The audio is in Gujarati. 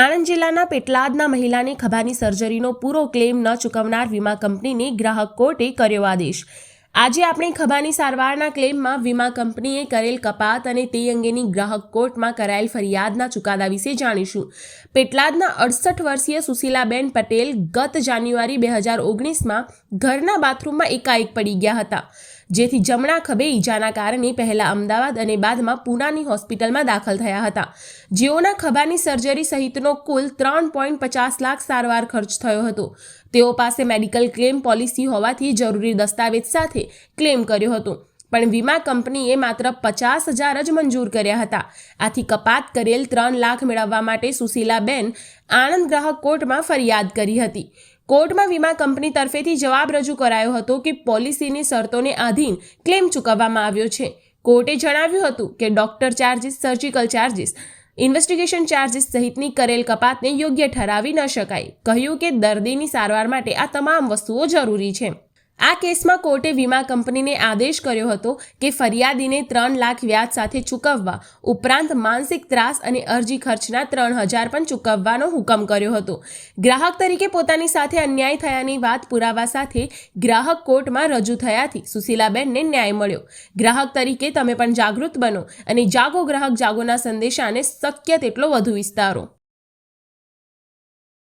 આણંદ જિલ્લાના પેટલાદના મહિલાની ખભાની સર્જરીનો પૂરો ક્લેમ ન ચૂકવનાર વીમા કંપનીની ગ્રાહક કોર્ટે કર્યો આદેશ. આજે આપણે ખભાની સારવારના ક્લેમમાં વીમા કંપનીએ કરેલ કપાત અને તે અંગેની ગ્રાહક કોર્ટમાં કરાયેલ ફરિયાદના ચુકાદા વિશે જાણીશું. પેટલાદના અડસઠ વર્ષીય સુશીલાબેન પટેલ ગત જાન્યુઆરી બે હજાર ઓગણીસમાં ઘરના બાથરૂમમાં એકાએક પડી ગયા હતા. જેથી જમણા ખભે ઈજાના કારણે પહેલા અમદાવાદ અને બાદમાં પૂનાની હોસ્પિટલમાં દાખલ થયા હતા. જેઓના ખભાની સર્જરી સહિતનો કુલ ત્રણ પોઈન્ટ પચાસ લાખ સારવાર ખર્ચ થયો હતો. તેઓ પાસે મેડિકલ ક્લેમ પોલિસી હોવાથી જરૂરી દસ્તાવેજ સાથે ક્લેમ કર્યો હતો. પણ વીમા કંપનીએ માત્ર પચાસ હજાર જ મંજૂર કર્યા હતા. આથી કપાત કરેલ ત્રણ લાખ મેળવવા માટે સુશીલાબેન આણંદ ગ્રાહક કોર્ટમાં ફરિયાદ કરી હતી. કોર્ટમાં વીમા કંપની તરફેથી જવાબ રજૂ કરાયો હતો કે પોલિસીની શરતોને આધીન ક્લેમ ચૂકવવામાં આવ્યો છે. કોર્ટે જણાવ્યું હતું કે doctor charges, surgical charges, investigation charges સહિતની કરેલ કપાતને યોગ્ય ઠરાવી ન શકાય. કહ્યું કે દર્દીની સારવાર માટે આ તમામ વસ્તુઓ જરૂરી છે. આ કેસમાં કોર્ટે વીમા કંપનીને આદેશ કર્યો હતો કે ફરિયાદીને ત્રણ લાખ વ્યાજ સાથે ચૂકવવા ઉપરાંત માનસિક ત્રાસ અને અરજી ખર્ચના ત્રણ હજાર પણ ચૂકવવાનો હુકમ કર્યો હતો. ગ્રાહક તરીકે પોતાની સાથે અન્યાય થયાની વાત પુરાવા સાથે ગ્રાહક કોર્ટમાં રજૂ થયાથી સુશીલાબેનને ન્યાય મળ્યો. ગ્રાહક તરીકે તમે પણ જાગૃત બનો અને જાગો ગ્રાહક જાગોના સંદેશાને શક્ય તેટલો વધુ વિસ્તારો.